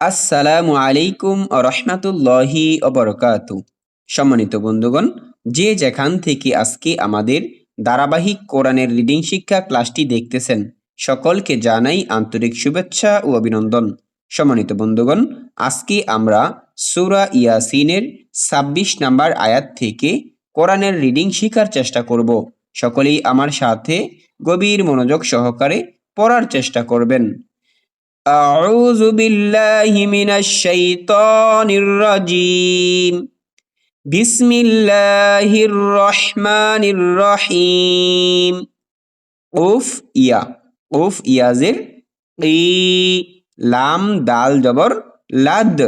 আসসালামু আলাইকুম রহমাতুল্লাহি অবরকাতু সম্মানিত বন্ধুগণ, যে যেখান থেকে আজকে আমাদের ধারাবাহিক কোরআনের রিডিং শিক্ষা ক্লাসটি দেখতেছেন, সকলকে জানাই আন্তরিক শুভেচ্ছা ও অভিনন্দন। সম্মানিত বন্ধুগণ, আজকে আমরা সুরা ইয়াসিনের ছাব্বিশ নাম্বার আয়াত থেকে কোরআনের রিডিং শেখার চেষ্টা করব। সকলেই আমার সাথে গভীর মনোযোগ সহকারে পড়ার চেষ্টা করবেন। أعوذ بالله من الشيطان الرجيم بسم الله الرحمن الرحيم উফ ইয়া উফ ইয়াজের ই লাম দাল জবর লাদ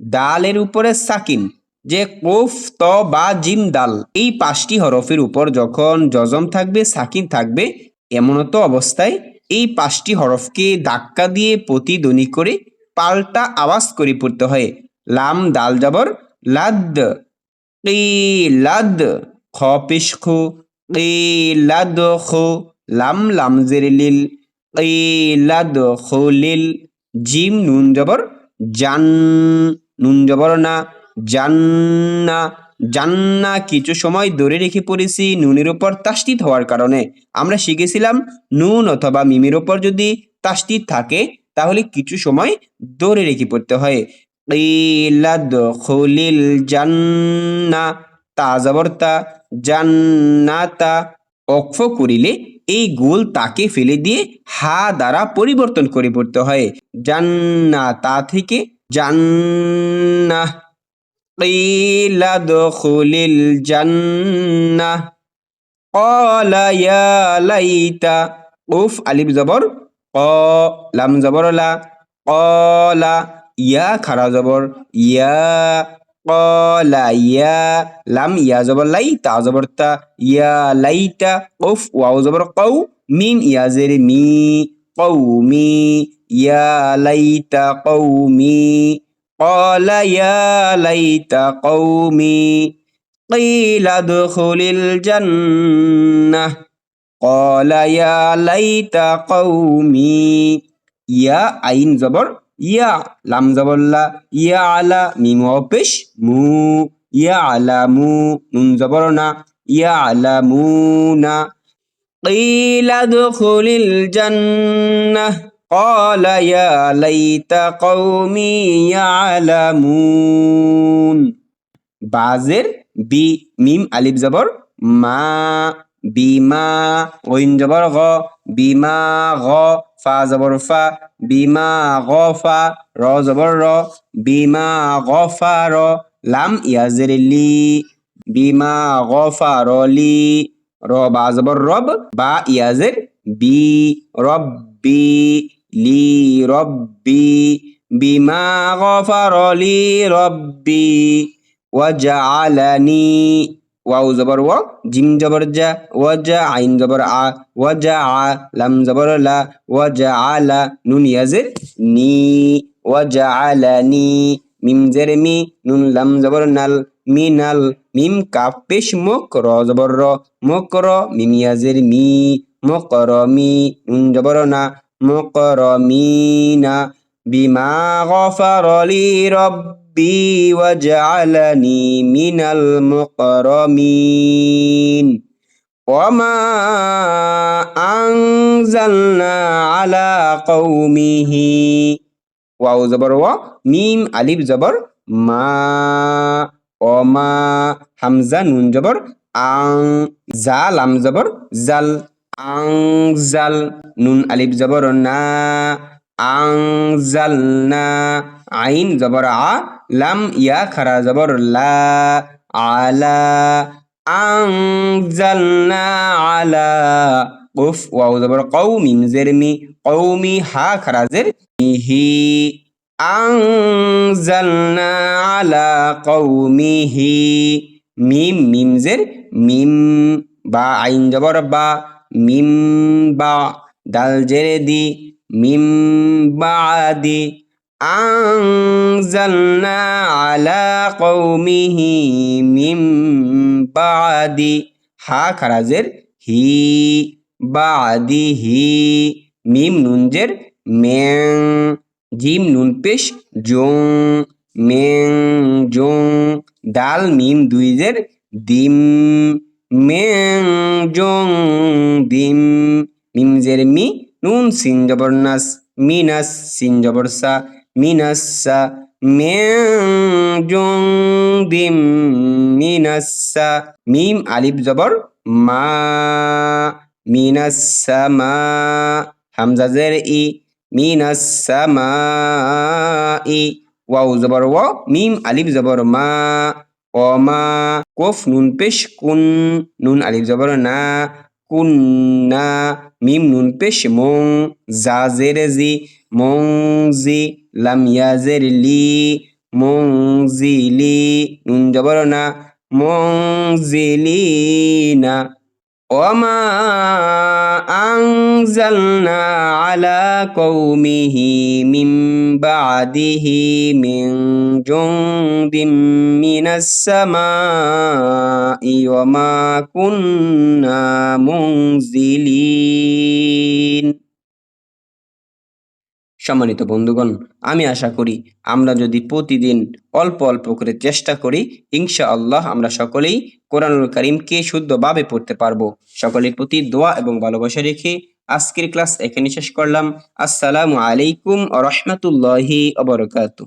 দালের উপরে সাকিন যে কুফ ত বা জিম দাল এই পাঁচটি হরফের উপর যখন জজম থাকবে সাকিন থাকবে এমনত অবস্থায় এই পাঁচটি হরফকে ধাক্কা দিয়ে প্রতিধ্বনি করে পাল্টা আওয়াজ করে পড়তে হয়। লাম, দাল, জবর, লাদ লাদ, খ, পেশ, খু লাদ, খু, লাম লাম, জের, লিল, এ, লাদ, খু, লিল, জিম, নুন, জবর, জান, নুন, জবর না জান্না জান্না কিছু সময় ধরে রেখে পড়েছি নুনের ওপর তাস্তিত হওয়ার কারণে। আমরা শিখেছিলাম নুন অথবা মিমের ওপর যদি তাস্তিত থাকে, তাহলে কিছু সময় ধরে রেখে পড়তে হয়। জান্না তা জান্নাতা অক্ষ করিলে এই গোল তাকে ফেলে দিয়ে হা দ্বারা পরিবর্তন করে পড়তে হয়। জান্না তা থেকে জান্না قيل ادخل الجنة قال يا ليت أوف ألف زبر قا لام زبر لا قال يا خرا زبر يا قال يا لام يا زبر ليت زبرتا يا ليت أوف واو زبر قو ميم يا زر مي قومي يا ليت قومي قال يا ليت قومي قيل ادخل الجنة قال يا ليت قومي يا عين زبر يا لام زبر لا يا على ميم وبش مو يا على مو نون زبرنا يا علمون قيل ادخل الجنة قال يا ليت قومي يعلمون বাজের বি মিম আলিফ জবর মা বিমা গইন জবর গ বিমা গ ফা জবর ফা বিমা গ ফা র জবর র বিমা গ ফা র লাম ইয়াজের লি বিমা গ ফা র লি র বা জবর রব বা ইয়াজের বি রব্বি লি রব্বি বিমা গফার লি রব্বি ওয়াজআলানি ওয়াও জবর ওয়া, জিম জবর জা ওয়াজা আইন জবর আ ওয়াজা আ, লাম জবর লা ওয়াজা আলা নুন ইয়াজের নি ওয়াজা আলানি মিম জের মি, নুন লাম জবর নাল মিনাল মিম কাফ পেশ মুক র জবর র, মুক র, মিম ইয়াজের মি, মুক মি, নুন জবর না مقرمين بما غفر لي ربي وجعلني من المقرمين وما أنزلنا على قومه ওয়াও জবর ওয়া মিম আলিফ জবর মা অমা হামজা নুন জবর আং জাল আম জবর জাল আংজাল নুন আলিফ জবর না আংজালনা আইন জবর আ, লাম ইয়া খারা জবর লা, আলা আংজালনা আলা, উফ, ওয়াও জবর কৌ মিম মি কৌমি হা খারা জের মিহি আংজালনা আলা কৌমিহি মিম মিম জের মিম, বা আইন জবর বা মিম বা দাল জেরে দি মিম বাদি আনজালনা আলা কৌমিহি মিম বাদি হা খারাজের হি বাদি হি, মিম নুনজের মেং জিম নুন পেশ জং মেং জং, দাল মিম দুইজের দিম মেং জং দিম মিম জের মি নুন সিন জবর নাস মিনাস সিন জবর সা মিনাসা। মেং জং দিম মিনাসা। মিম আলিফ জবর মা, মিনাসা মা। হামজা জের ই, মিনাসা মা ই। ওয়াও জবর ওয়া মিম আলিফ জবর মা। অমা কফ নুন পেশ কুন নুন আলিফ জবর না কুন্না মিম নুন পেশ মং জা জের জি মং জি লাম ইয়া লি মং জি লি নুন জবর না মং জি লি না মিম সম্মানিত বন্ধুগণ, আমি আশা করি আমরা যদি প্রতিদিন অল্প অল্প করে চেষ্টা করি ইনশা আল্লাহ আমরা সকলেই কোরআনুল করিমকে শুদ্ধভাবে পড়তে পারব। সকলের প্রতি দোয়া এবং ভালোবাসা রেখে আজকের ক্লাস এখানে শেষ করলাম। আসসালামু আলাইকুম রহমতুল্লাহি অবরকাতু